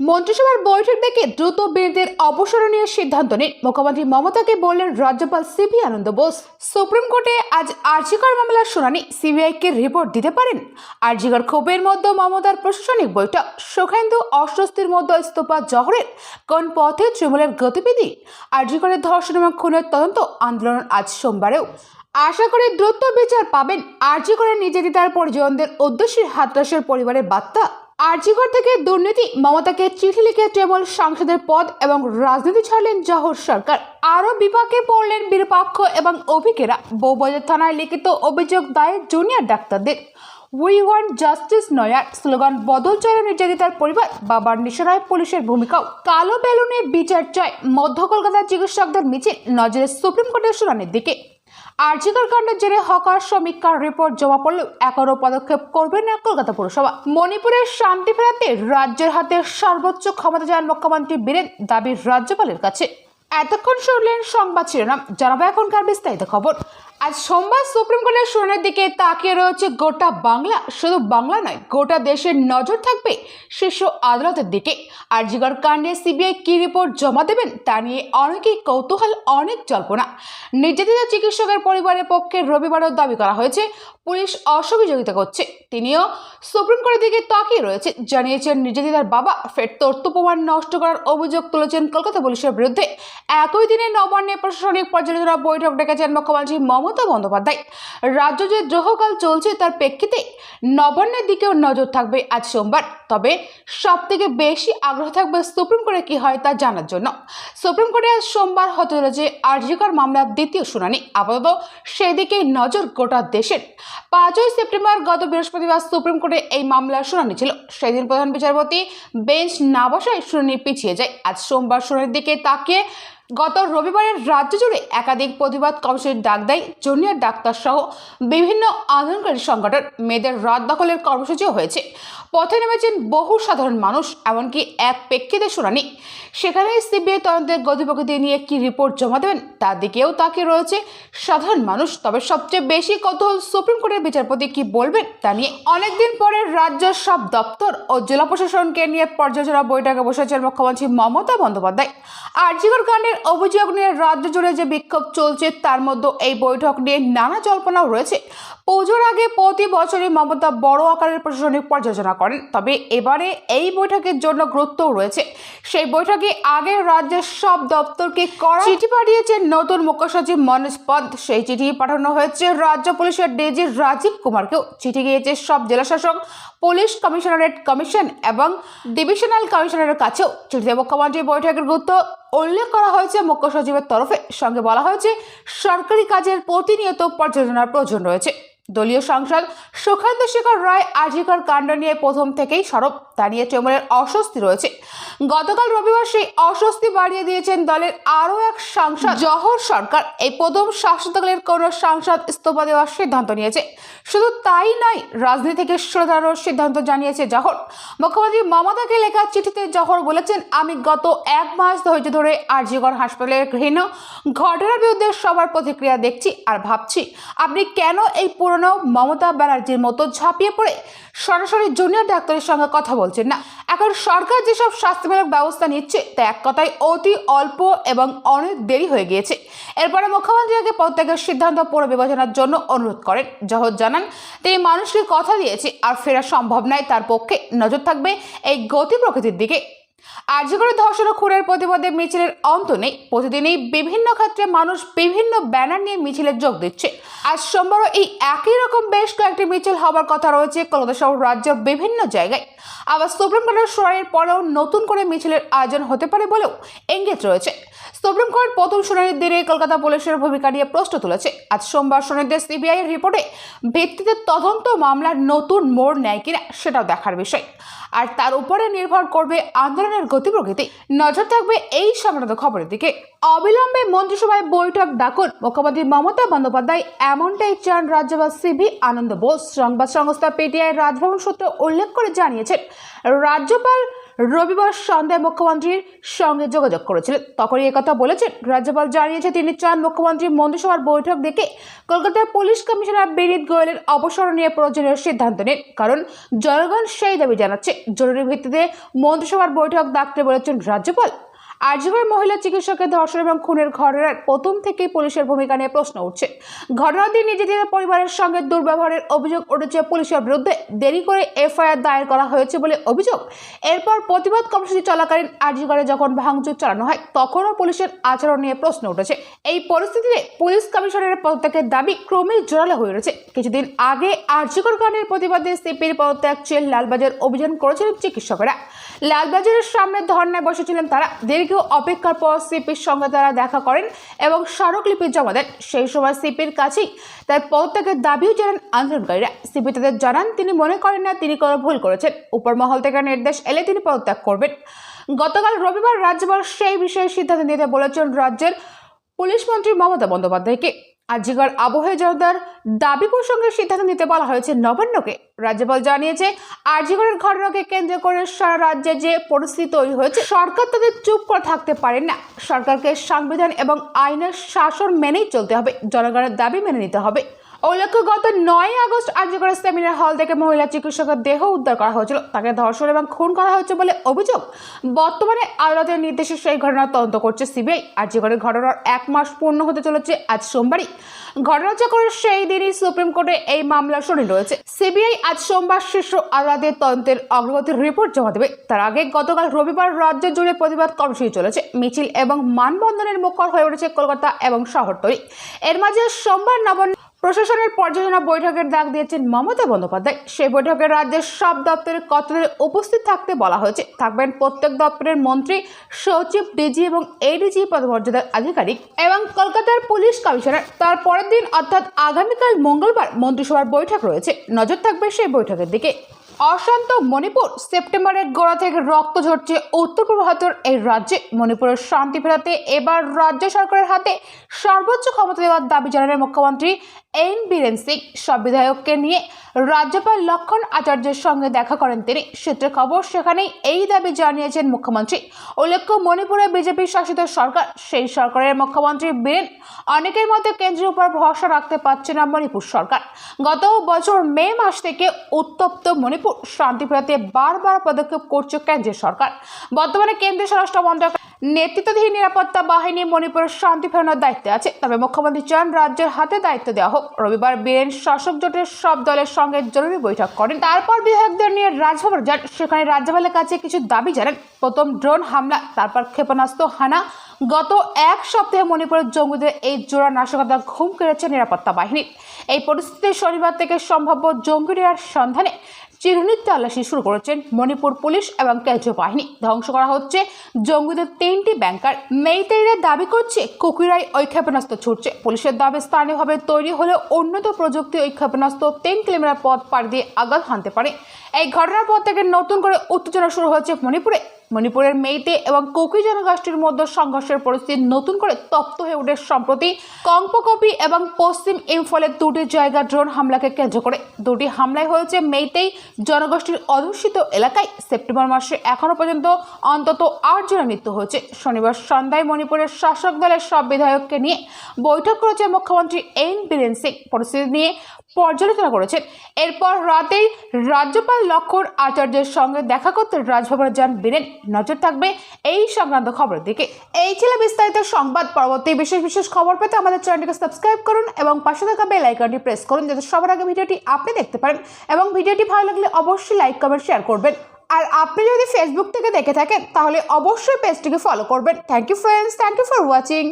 মন্ত্রিসভার বৈঠক থেকে দ্রুত বীরদের অপসারণীয় সিদ্ধান্ত নিন। মুখ্যমন্ত্রী মমতাকে বললেন রাজ্যপাল সিবি আনন্দ বোস। সুপ্রিম কোর্টে আজ আর্জিকর মামলার শুনানি। সিবিআইকে রিপোর্ট দিতে পারেন? আর্জিকর ক্ষোভের মধ্যে মমতার প্রশাসনিক বৈঠক। সুখেন্দু অস্বস্তির মধ্যে ইস্তফা জহরের। কোন পথে তৃণমূলের গতিবিধি? আর্জিকরের ধর্ষণ এবং খুনের তদন্ত আন্দোলন আজ সোমবারেও। আশা করে দ্রুত বিচার পাবেন। আর্জিকরের নির্যাতিতার পরিজনদের উদ্দেশ্যে হাতরাসের পরিবারের বার্তা। আর্জিকর থেকে দুর্নীতি, মমতাকে চিঠি লিখে তৃণমূল সাংসদের পদ এবং রাজনীতি ছাড়লেন জহর সরকার। আরও বিপাকে পড়লেন বিরূপাক্ষ এবং অভিকেরা। বৌবাজার থানায় লিখিত অভিযোগ দায়ের জুনিয়র ডাক্তারদের। উই ওয়ান্ট জাস্টিস নয়ার। স্লোগান, বদল চায় নির্যাতিতার পরিবার। বাবার নিশানায় পুলিশের ভূমিকাও। কালো বেলুনে বিচার চায়। মধ্য কলকাতার চিকিৎসকদের মিছিল। নজরে সুপ্রিম কোর্টের শুনানির দিকে। আর্জিকর কাণ্ডের জেরে হকার সমীক্ষার রিপোর্ট জমা পড়লেও এখনও পদক্ষেপ করবে না কলকাতা পুরসভা। মণিপুরের শান্তি ফেরাতে রাজ্যের হাতে সর্বোচ্চ ক্ষমতা যান মুখ্যমন্ত্রী বীরেন দাবি রাজ্যপালের কাছে। এতক্ষণ শুনলেন সংবাদ শিরোনাম, জানাব এখনকার বিস্তারিত খবর। আজ সোমবার সুপ্রিম কোর্টের শুনানির দিকে তাকিয়ে রয়েছে গোটা বাংলা। শুধু বাংলা নয়, গোটা দেশের নজর থাকবে শীর্ষ আদালতের দিকে। আর জিগর কাণ্ডে সিবিআই কি রিপোর্ট জমা দেবেন তা নিয়ে অনেকেই কৌতূহল, অনেক জল্পনা। নির্যাতিত চিকিৎসকের পরিবারের পক্ষে রবিবারও দাবি করা হয়েছে, পুলিশ অসহযোগিতা করছে। তিনিও সুপ্রিম কোর্টের দিকে তাকিয়ে রয়েছে, জানিয়েছেন নির্যাতিতার বাবা ফের তথ্য প্রমাণ নষ্ট করার অভিযোগ তুলেছেন কলকাতা পুলিশের বিরুদ্ধে। একই দিনে নবান্নে প্রশাসনিক পর্যালোচনা বৈঠক ডেকেছেন মুখ্যমন্ত্রী মমতা বন্দ্যোপাধ্যায়। রাজ্য যে দ্রোহকাল চলছে, তার প্রেক্ষিতে নবান্নের দিকেও নজর থাকবে আজ সোমবার। তবে সব থেকে বেশি আগ্রহ থাকবে সুপ্রিম কোর্টে কি হয় তা জানার জন্য। সুপ্রিম কোর্টে আজ সোমবার হতে চলেছে আর্জিকর মামলার দ্বিতীয় শুনানি। আপাতত সেদিকে নজর গোটা দেশের। পাঁচই সেপ্টেম্বর গত বৃহস্পতিবার সুপ্রিম কোর্টে এই মামলার শুনানি ছিল। সেদিন প্রধান বিচারপতি বেঞ্চ না বসায় শুনানি পিছিয়ে যায়। আজ সোমবার শুনানির দিকে তাকিয়ে গত রবিবারের রাজ্য জুড়ে একাধিক প্রতিবাদ কর্মসূচির ডাক দেয় জুনিয়র ডাক্তার সহ বিভিন্ন আন্দোলনকারী সংগঠন। মেয়েদের রাত দখলের কর্মসূচিও হয়েছে। পথে নেমেছেন বহু সাধারণ মানুষ, এমনকি এক প্রেক্ষিতে শুনানি। সেখানে সিবিআই তদন্তের গতিপ্রকৃতি নিয়ে কি রিপোর্ট জমা দেবেন, তার দিকেও তাকে রয়েছে সাধারণ মানুষ। তবে সবচেয়ে বেশি কৌতূহল সুপ্রিম কোর্টের বিচারপতি কি বলবেন, তা নিয়ে অনেকদিন পরে রাজ্যের সব দপ্তর ও জেলা প্রশাসনকে নিয়ে পর্যালোচনা বৈঠকে বসেছেন মুখ্যমন্ত্রী মমতা বন্দ্যোপাধ্যায়। আর্জিকর কাণ্ডের অভিযোগ নিয়ে রাজ্য জুড়ে যে বিক্ষোভ চলছে, তার মধ্যে এই বৈঠক নিয়ে নানা জল্পনাও রয়েছে। পুজোর আগে প্রতি বছরই মমতা বড় আকারের প্রশাসনিক পর্যালোচনা করেন। তবে এবারে এই বৈঠকের জন্য গুরুত্বও রয়েছে। সেই বৈঠকে আগে রাজ্যের সব দপ্তরকে করা চিঠি পাঠিয়েছেন নতুন মুখ্য সচিব মনোজ পদ। সেই চিঠি পাঠানো হয়েছে রাজ্য পুলিশের ডিজি রাজীব কুমারকেও। চিঠি গিয়েছে সব জেলাশাসক, পুলিশ কমিশনারেট কমিশন এবং ডিভিশনাল কমিশনারের কাছেও। চিঠিতে মুখ্যমন্ত্রী বৈঠকের গুরুত্ব উল্লেখ করা হয়েছে মুখ্য সচিবের তরফে। সঙ্গে বলা হয়েছে, সরকারি কাজের প্রতিনিয়ত পর্যালোচনার প্রয়োজন রয়েছে। দলীয় সাংসদ সুখান্ত শেখর রায় আজিকর কাণ্ড নিয়ে প্রথম থেকেই সরব। তা নিয়ে অস্বস্তি রয়েছে। গতকাল রবিবার সেই অস্বস্তি বাড়িয়ে দিয়েছেন দলের আরও এক সাংসদ জহর সরকার। এই প্রথম শাসক দলের কোনো সাংসদ ইস্তফা দেওয়ার সিদ্ধান্ত নিয়েছে। শুধু তাই নয় রাজনীতি থেকে সরে দাঁড়ানোর সিদ্ধান্ত জানিয়েছে জহর। মুখ্যমন্ত্রী মমতাকে লেখা চিঠিতে জহর বলেছেন, আমি গত এক মাস ধৈর্য ধরে আরজিগড় হাসপাতালের ঘৃণ ঘটনার বিরুদ্ধে সবার প্রতিক্রিয়া দেখছি আর ভাবছি। আপনি কেন এই পুরনো মমতা ব্যানার্জির মতো ঝাঁপিয়ে পড়ে সরাসরি জুনিয়র ডাক্তারের সঙ্গে কথা বলছেন না। এখন সরকার যেসব স্বাস্থ্যমূলক ব্যবস্থা নিচ্ছে, তা এক কথায় অতি অল্প এবং অনেক দেরি হয়ে গিয়েছে। এরপরে মুখ্যমন্ত্রী আগে প্রত্যেকের সিদ্ধান্ত পুনর্বিবেচনার জন্য অনুরোধ করেন। জহর জানান, তিনি মানুষকে কথা দিয়েছে আর ফেরা সম্ভব নয়, তার পক্ষে নজর থাকবে এই গতি প্রকৃতির দিকে। আর্যগড়ে ধর্ষণ ও খুনের প্রতিবাদে মিছিলের অন্ত নেই। প্রতিদিনই বিভিন্ন ক্ষেত্রে মানুষ বিভিন্ন ব্যানার নিয়ে মিছিলে যোগ দিচ্ছে। আজ সোমবারও এই একই রকম বেশ কয়েকটি মিছিল হবার কথা রয়েছে কলকাতা সহ রাজ্যের বিভিন্ন জায়গায়। আবার সুপ্রিম কোর্টের শুনানির পরেও নতুন করে মিছিলের আয়োজন হতে পারে বলেও ইঙ্গিত রয়েছে। সুপ্রিম কোর্ট প্রথম শুনানির দিনে কলকাতা পুলিশের ভূমিকা নিয়ে প্রশ্ন তুলেছে। আজ সোমবার শুনানিতে সিবিআই রিপোর্টে ভিত্তিতে তদন্ত মামলার নতুন মোড় নেয় কিনা সেটাও দেখার বিষয়। আর তার উপরে নির্ভর করবে আন্দোলনের গতি প্রকৃতি নজর থাকবে এই সংক্রান্ত খবরের দিকে। অবিলম্বে মন্ত্রিসভায় বৈঠক ডাকুন। মুখ্যমন্ত্রী মমতা বন্দ্যোপাধ্যায় এমনটাই চান রাজ্যপাল সিবি আনন্দ বোস। সংবাদ সংস্থা পিটিআই রাজভবন সূত্রে উল্লেখ করে জানিয়েছেন, রাজ্যপাল রবিবার সন্ধ্যায় মুখ্যমন্ত্রীর সঙ্গে যোগাযোগ করেছিলেন। তখনই একথা বলেছেন, রাজ্যপাল জানিয়েছে তিনি চান মুখ্যমন্ত্রী মন্ত্রিসভার বৈঠক দেখে কলকাতার পুলিশ কমিশনার বিনীত গোয়েলের অবসর নিয়ে প্রয়োজনীয় সিদ্ধান্ত নেন। কারণ জনগণ সেই দাবি জানাচ্ছে, জরুরি ভিত্তিতে মন্ত্রিসভার বৈঠক ডাকতে বলেছেন রাজ্যপাল। আর্যগর মহিলা চিকিৎসকের ধর্ষণ এবং খুনের ঘটনার প্রথম থেকেই পুলিশের ভূমিকা নিয়ে প্রশ্ন উঠছে। ঘটনার দিন নিজেদের পরিবারের সঙ্গে দুর্ব্যবহারের অভিযোগ উঠেছে পুলিশের বিরুদ্ধে। দেরি করে এফআইআর দায়ের করা হয়েছে বলে অভিযোগ। এরপর প্রতিবাদ কর্মসূচি চলাকালীন আর্যগরে যখন ভাঙচুর চালানো হয়, তখনও পুলিশের আচরণ নিয়ে প্রশ্ন উঠেছে। এই পরিস্থিতিতে পুলিশ কমিশনারের পদত্যাগের দাবি ক্রমেই জোরালো হয়ে রয়েছে কিছুদিন আগে আর্যগর কাণ্ডের প্রতিবাদে সিপির পদত্যাগ চেয়ে লালবাজার অভিযান করেছিলেন চিকিৎসকেরা। লালবাজারের সামনে ধর্নায় বসেছিলেন তারা। দীর্ঘ অপেক্ষার পর সিপির সঙ্গে তারা দেখা করেন এবং স্মারকলিপি জমা দেন। সেই সময় সিপির কাছেই তার পদত্যাগের দাবিও জানান আন্দোলনকারীরা। সিপি তাদের জানান, তিনি মনে করেন না, তিনি কোনো ভুল করেছেন। উপর মহল থেকে নির্দেশ এলে তিনি পদত্যাগ করবেন। গতকাল রবিবার রাজ্যপাল সেই বিষয়ে সিদ্ধান্ত নিতে বলেছেন রাজ্যের পুলিশ মন্ত্রী মমতা বন্দ্যোপাধ্যায়কে। আজিকার আবহে জনতার দাবি প্রসঙ্গে সিদ্ধান্ত নিতে বলা হয়েছে নবান্নকে। রাজ্যপাল জানিয়েছে আরজিগড়ের ঘটনাকে কেন্দ্র করে সারা রাজ্যে যে পরিস্থিতি তৈরি হয়েছে, সরকার তাদের চুপ করে থাকতে পারে না। সরকারকে সংবিধান এবং আইনের শাসন মেনেই চলতে হবে। জনগণের দাবি মেনে নিতে হবে। উল্লেখ্য, গত নয় আগস্ট আর্যগড়ের সেমিনার হল থেকে মহিলা চিকিৎসকের দেহ উদ্ধার করা হয়েছিল। তাকে ধর্ষণ এবং খুন করা হয়েছে বলে অভিযোগ বর্তমানে আদালতের নির্দেশে সেই ঘটনার তদন্ত করছে সিবিআই। আর্যগড়ের ঘটনার এক মাস পূর্ণ হতে চলেছে আজ সোমবারই। ঘটনাচক্রের সেই দিনই সুপ্রিম কোর্টে এই মামলা শুনানি রয়েছে। সিবিআই আজ সোমবার শীর্ষ আদালতের তদন্তের অগ্রগতির রিপোর্ট জমা দেবে। তার আগে গতকাল রবিবার রাজ্য জুড়ে প্রতিবাদ কর্মসূচি চলেছে। মিছিল এবং মানবন্ধনের মুখর হয়ে উঠেছে কলকাতা এবং শহরতলি এর মাঝে সোমবার নবান্ন প্রশাসনের পর্যালোচনা বৈঠকের ডাক দিয়েছেন মমতা বন্দ্যোপাধ্যায়। সেই বৈঠকে রাজ্যের সব দপ্তরের কর্তাদের উপস্থিত থাকতে বলা হয়েছে, থাকবেন প্রত্যেক দপ্তরের মন্ত্রী, সচিব, ডিজি এবং এডিজি পদমর্যাদার আধিকারিক এবং কলকাতার পুলিশ কমিশনার। তার পরের দিন অর্থাৎ আগামীকাল মঙ্গলবার মন্ত্রিসভার বৈঠক রয়েছে। নজর থাকবে সেই বৈঠকের দিকে। অশান্ত মণিপুর, সেপ্টেম্বরের গোড়া থেকে রক্ত ঝরছে উত্তর পূর্ব ভারতের এই রাজ্যে। মণিপুরের শান্তি ফেরাতে এবার রাজ্য সরকারের হাতে সর্বোচ্চ ক্ষমতা দেওয়ার দাবি জানালেন মুখ্যমন্ত্রী এন বীরেন সিং সব বিধায়ককে নিয়ে রাজ্যপাল লক্ষণ আচার্যের সঙ্গে দেখা করেন তিনি। সূত্রে খবর, সেখানেই এই দাবি জানিয়েছেন মুখ্যমন্ত্রী। উল্লেখ্য, মণিপুরে বিজেপি শাসিত সরকার, সেই সরকারের মুখ্যমন্ত্রী বীরেন। অনেকের মতে কেন্দ্রের উপর ভরসা রাখতে পারছে না মণিপুর সরকার। গত বছর মে মাস থেকে উত্তপ্ত মণিপুর শান্তি ফেরাতে বারবার পদক্ষেপ করছে কেন্দ্রের সরকার। বর্তমানে কেন্দ্রীয় স্বরাষ্ট্র মন্ত্রক নেতৃত্বাধীন নিরাপত্তা বাহিনী মণিপুরের শান্তি ফেরানোর দায়িত্বে আছে। তবে মুখ্যমন্ত্রী চান রাজ্যের হাতে দায়িত্ব দেওয়া হোক। রবিবার বীরেন শাসক জোটের সব দলের সঙ্গে জরুরি বৈঠক করেন। তারপর বিধায়কদের নিয়ে রাজভবন যান। সেখানে রাজ্যপালের কাছে কিছু দাবি জানান। প্রথম ড্রোন হামলা, তারপর ক্ষেপণাস্ত্র হানা। গত এক সপ্তাহে মণিপুরের জঙ্গিদের এই জোড়া নাশকতা ঘুম কেড়েছে নিরাপত্তা বাহিনী। এই পরিস্থিতিতে শনিবার থেকে সম্ভাব্য জঙ্গিরার সন্ধানে চিরুনির তল্লাশি শুরু করেছেন মণিপুর পুলিশ এবং কেন্দ্রীয় বাহিনী। ধ্বংস করা হচ্ছে জঙ্গিদের তিনটি ব্যাংকার মেইতেইরা দাবি করছে কুকিরাই ওই ক্ষেপণাস্ত্র ছুটছে। পুলিশের দাবি স্থানীয়ভাবে তৈরি হলে উন্নত প্রযুক্তি ওই ক্ষেপণাস্ত্র তিন কিলোমিটার পথ পার দিয়ে আঘাত হানতে পারে। এই ঘটনার পর থেকে নতুন করে উত্তেজনা শুরু হয়েছে মণিপুরে। মণিপুরের মেইতে এবং কুকি জনগোষ্ঠীর মধ্যে সংঘর্ষের পরিস্থিতি নতুন করে তপ্ত হয়ে উঠে সম্প্রতি কম্পকপি এবং পশ্চিম ইম্ফলের দুটি জায়গা ড্রোন হামলাকে কেন্দ্র করে দুটি হামলায় হয়েছে মেইতেই জনগোষ্ঠীর অধ্যুষিত এলাকায়। সেপ্টেম্বর মাসে এখনও পর্যন্ত অন্তত আট জনের মৃত্যু হয়েছে। শনিবার সন্ধ্যায় মণিপুরের শাসক দলের সব বিধায়ককে নিয়ে বৈঠক করেছে মুখ্যমন্ত্রী এন বীরেন সিং। পরিস্থিতি নিয়ে পর্যালোচনা করেছেন। এরপর রাতেই রাজ্যপাল লক্ষণ আচার্যের সঙ্গে দেখা করতে রাজভবনে যান বীরেন নজর থাকবে এই সংক্রান্ত খবরের দিকে। এই ছিল বিস্তারিত সংবাদ। পরবর্তী বিশেষ বিশেষ খবর পেতে আমাদের চ্যানেলটিকে সাবস্ক্রাইব করুন এবং পাশে থাকা বেল আইকনটি প্রেস করুন যাতে সবার আগে ভিডিওটি আপনি দেখতে পারেন এবং ভিডিওটি ভালো লাগলে অবশ্যই লাইক, কমেন্ট, শেয়ার করবেন। আর আপনি যদি ফেসবুক থেকে দেখে থাকেন, তাহলে অবশ্যই পেজটিকে ফলো করবেন। Thank you friends thank you for watching